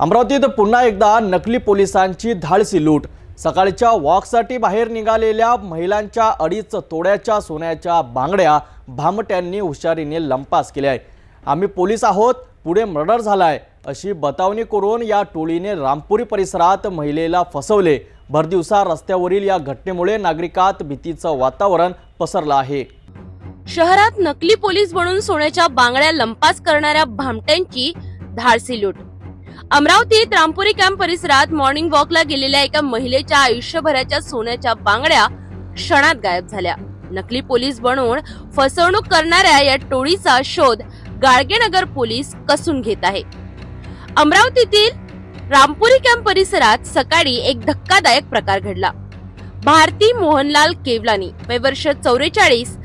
अमरावतीत पुन्हा एकदा नकली पोलिसांची धाडसी लूट. सकाळच्या वॉकसाठी बाहेर निघालेल्या महिलांच्या अडीच तोड्याच्या सोन्याच्या बांगड्या भामट्यांनी हुशारीने लंपास केल्या आहे आम्ही पोलीस आहोत पुढे मर्डर झालाय अशी बतावणी करून या टोळीने रामपुरी परिसरात महिलेला फसवले. भरदिवसा रस्त्यावरील या घटनेमुळे नागरिकात भीतीचं वातावरण पसरलं आहे. शहरात नकली पोलीस बनून सोन्याच्या बांगड्या लंपास करणाऱ्या भामट्यांची धाडसी लूट. अमरावतीत रामपुरी कॅम्प परिसरात मॉर्निंग वॉकला गेलेल्या एका महिलेच्या आयुष्यभराच्या सोन्याच्या बांगड्या क्षणात गायब झाल्या. नकली पोलीस बनवून फसवणूक करणाऱ्या या टोळीचा शोध गाडगेनगर पोलीस कसून घेत आहे. अमरावतीतील रामपुरी कॅम्प परिसरात सकाळी एक धक्कादायक प्रकार घडला. भारती मोहनलाल केवलानी वय वर्ष चौवेचाळीस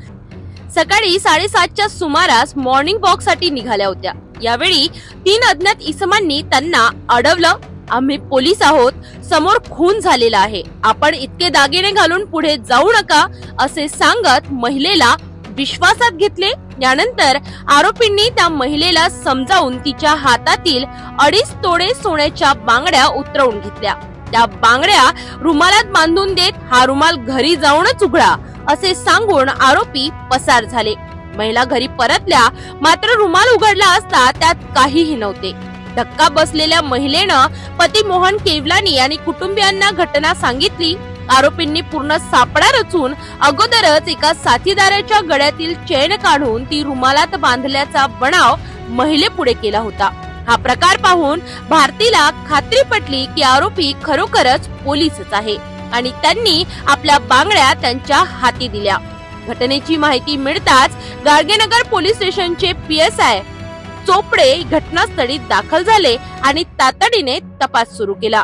सकाळी साडेसातच्या सुमारास मॉर्निंग वॉकसाठी निघाल्या होत्या. यावेळी तीन अज्ञात इसमांनी त्यांना अडवलं. आम्ही पोलीस आहोत. समोर खून झालेला आहे. आपण इतके दागिने घालून पुढे जाऊ नका असे सांगत महिलेला विश्वासात घेतले. यानंतर आरोपींनी त्या महिलेला समजावून तिच्या हातातील अडीच तोडे सोन्याच्या बांगड्या उतरवून घेतल्या. त्या बांगड्या रुमालात बांधून देत हा रुमाल घरी जाऊनच उघडा असे सांगून आरोपी पसार झाले. महिला घरी परतल्या मात्र रुमाल उघडला असता त्यात काहीही नव्हते. धक्का बसलेल्या महिलेनं पती मोहन केवलानी आणि कुटुंबियांना घटना सांगितली. आरोपींनी पूर्ण सापडा रचून अगोदरच एका साथीदाराच्या गळ्यातील चेन काढून ती रुमालात बांधल्याचा बनाव महिलेपुढे केला होता. हा प्रकार पाहून भारतीला खात्री पटली की आरोपी खरोखरच पोलीसच आहे आणि त्यांनी आपल्या बांगड्या त्यांच्या हाती दिल्या. घटनेची माहिती मिळताच गाडगेनगर पोलीस स्टेशनचे पीएसआय चोपडे घटनास्थळी दाखल झाले आणि तातडीने तपास सुरू केला.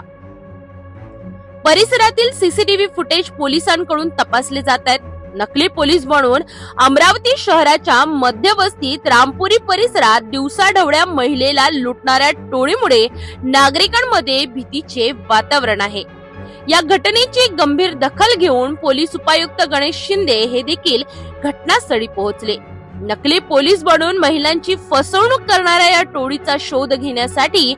परिसरातील सीसीटीव्ही फुटेज पोलिसांकडून तपासले जात आहेत. नकली पोलीस बनवून अमरावती शहराच्या मध्यवस्तीत रामपुरी परिसरात दिवसाढवळ्या महिलेला लुटणाऱ्या टोळीमुळे नागरिकांमध्ये भीतीचे वातावरण आहे. या घटनेची गंभीर दखल घेऊन पोलीस उपायुक्त गणेश शिंदे हे देखील घटनास्थळी पोहोचले. नकली पोलीस बनून महिलांची फसवणूक करणाऱ्या या टोळीचा शोध घेण्यासाठी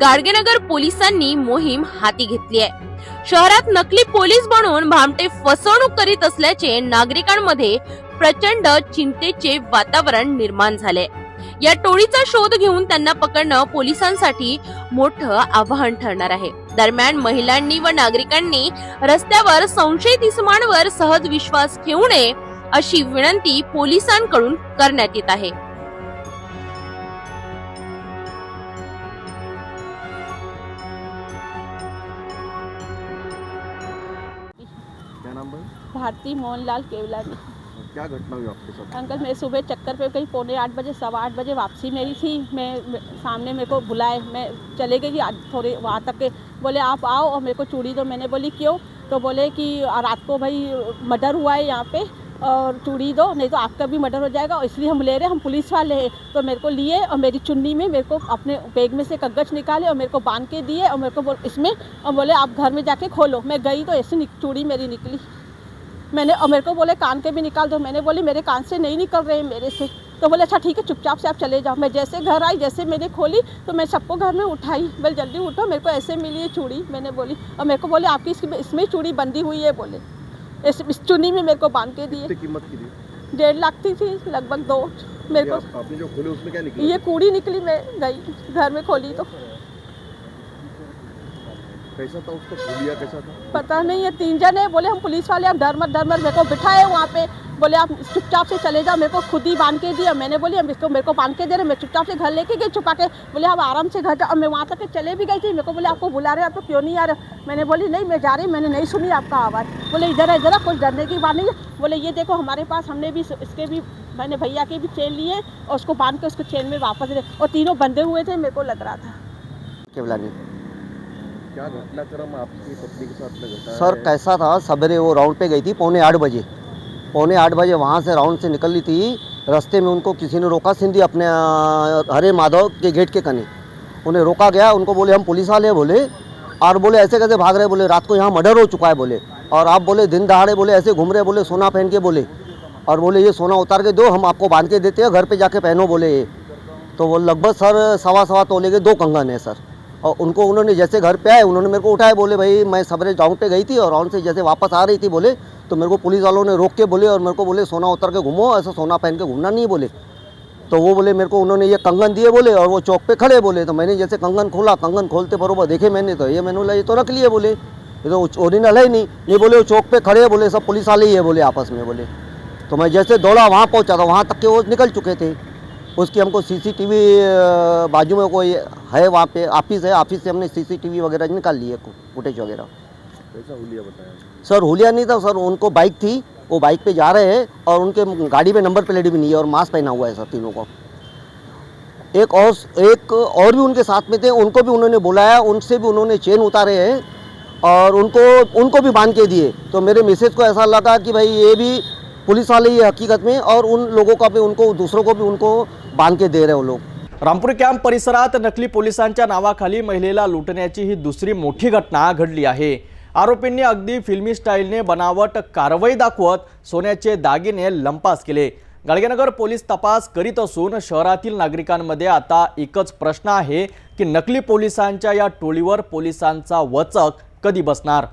गाडगेनगर पोलिसांनी मोहीम हाती घेतली आहे. शहरात नकली पोलीस बनून भामटे फसवणूक करीत असल्याचे नागरिकांमध्ये प्रचंड चिंतेचे वातावरण निर्माण झाले. या टोळीचा शोध घेऊन त्यांना पकडणं पोलिसांसाठी मोठं आव्हान ठरणार आहे. दरम्यान महिलांनी व नागरिकांनी रस्त्यावर संशयित इसमांवर सहज विश्वास ठेवू नये अशी विनंती पोलिसांकडून करण्यात येत आहे. भारती मोहनलाल केवलानी. क्या घटना हुई आपके साथ? अंकल मैं सुबह चक्कर पे कहीं पौने आठ बजे, सवा आठ बजे वापसी मेरी थी। मैं सामने मेरे को बुलाए। मैं चले गई थोड़ी वहाँ तक के। बोले, आप आओ और मेरे को चूड़ी दो। मैंने बोली, क्यों? तो बोले कि रात को भाई, मर्डर हुआ है यहाँ पे और चूड़ी दो, नहीं तो आपका भी मर्डर हो जाएगा और इसलिए हम ले रहे हैं, हम पुलिस वाले हैं। तो मेरे को लिए और मेरी चुन्नी में मेरे को अपने बैग में से कगज निकाले और मेरे को बाँध के दिए और मेरे को इसमें? और बोले, आप घर में जाके खोलो। मैं गई तो ऐसे चूड़ी मेरी निकली। मैंने और मेरे को बोले कान के भी निकाल दो। मैंने बोली मेरे कान से नहीं निकल रहे मेरे से। तो बोले अच्छा ठीक है चुपचाप से आप चले जाओ। मैं जैसे घर आई जैसे मैंने खोली तो मैं सबको घर में उठाई। बोले जल्दी उठो मेरे को ऐसे मिली है चूड़ी। मैंने बोली और मेरे को बोले आपकी इसकी इसमें चूड़ी बंधी हुई है? बोले इस इस चुनी में मेरे को बाँध के दिए। कितनी कीमत की थी? डेढ़ लाख की थी लगभग दो। मेरे को आपने जो खोले उसमें क्या निकला? ये कूड़ी निकली मैं गई घर में खोली तो। कैसा था उसका? खोलिया कैसा था? पता नहीं है तीन जने बोले हम पुलिस वाले आप डर मत डर मत मेरे को बिठाए वहाँ पे। बोले आप चुपचाप से चले जाओ मेरे को खुद ही बाँध के दिया। मैंने बोली हम इसको मेरे को बाँध के दे रहे मैं चुपचाप से घर लेके गई छुपा के। बोले आप आराम से घर जाओ। और मैं वहाँ तक चले भी गई थी। मेरे को बोले आपको बुला रहे हैं, आप तो क्यों नहीं आ रहे मैंने बोली नहीं मैं जा रही मैंने नहीं सुनी आपका आवाज़। बोले इधर है इधर कुछ डरने की बात नहीं है। बोले ये देखो हमारे पास हमने भी इसके भी मैंने भैया के भी चेन लिए और उसको बाँध के उसको चेन में वापस दे और तीनों बंधे हुए थे मेरे को लग रहा था। क्या घटनाक्रम आपकी पत्नी के साथ में घटा सर कैसा था? सवेरे वो राउंड पे गई थी पौने आठ बजे। पौने आठ बजे वहाँ से राउंड से निकली थी। रास्ते में उनको किसी ने रोका सिंधी अपने हरे माधव के गेट के कने। उन्हें रोका गया उनको बोले हम पुलिस वाले बोले। और बोले ऐसे कैसे भाग रहे? बोले रात को यहाँ मर्डर हो चुका है बोले। और आप बोले दिन दहाड़े बोले ऐसे घूम रहे बोले सोना पहन के बोले। और बोले ये सोना उतार के दो हम आपको बाँध के देते हैं घर पे जाके पहनो बोले। ये तो वो लगभग सर सवा सवा तोले के दो कंगन है सर। और उनको उन्होंने जैसे घर पे आए, उन्होंने मेरे को उठाया बोले, भाई, मैं सबरे राउंड पे गई थी और राउंड से जैसे वापस आ रही थी, बोले तो मेरे को पुलिस वालों ने रोक के बोले और मेरे को बोले, सोना उतर के घूमो, ऐसा सोना पहन के घूमना नहीं, बोले। तो वो बोले, मेरे को उन्होंने ये कंगन दिए बोले और वो चौक पे खड़े बोले। तो मैंने जैसे कंगन खोला, कंगन खोलते बरोबर देखे मैंने तो ये मैंने बोला, ये तो रख है बोले। ये तो ओरिजिनल है नहीं। ये बोले, वो चौक पे खड़े बोले, सब पुलिस वाले ही है, बोले आपस में बोले। तो मैं जैसे दौड़ा, वहाँ पहुँचा था वहाँ तक के वो निकल चुके थे। उसकी हमको सीसीटीवी बाजू में कोई है वहाँ पे ऑफ़िस है ऑफ़िस से हमने सीसीटीवी वगैरह निकाल लिए फुटेज वगैरह। कैसा हुलिया बताया सर हुलिया नहीं था सर उनको बाइक थी वो बाइक पे जा रहे हैं और उनके गाड़ी में नंबर प्लेट भी नहीं है और मास्क पहना हुआ है सर तीनों को। एक और एक और भी उनके साथ में थे उनको भी उन्होंने बुलाया उनसे भी उन्होंने चेन उतारे हैं और उनको उनको भी बाँध के दिए। तो मेरे मिसेज को ऐसा लगा कि भाई ये भी पुलिस वाले ही हकीकत में और उन लोगों का भी उनको दूसरों को भी उनको बांध के दे रहे हो लोग. रामपूर कॅम्प परिसरात नकली पोलिसांच्या नावाखाली महिलेला लुटण्याची ही दुसरी मोठी घटना घडली आहे. आरोपींनी अगदी फिल्मी स्टाईलने बनावट कारवाई दाखवत सोन्याचे दागिने लंपास केले. गाडगेनगर पोलीस तपास करीत असून शहरातील नागरिकांमध्ये आता एकच प्रश्न आहे की नकली पोलिसांच्या या टोळीवर पोलिसांचा वचक कधी बसणार?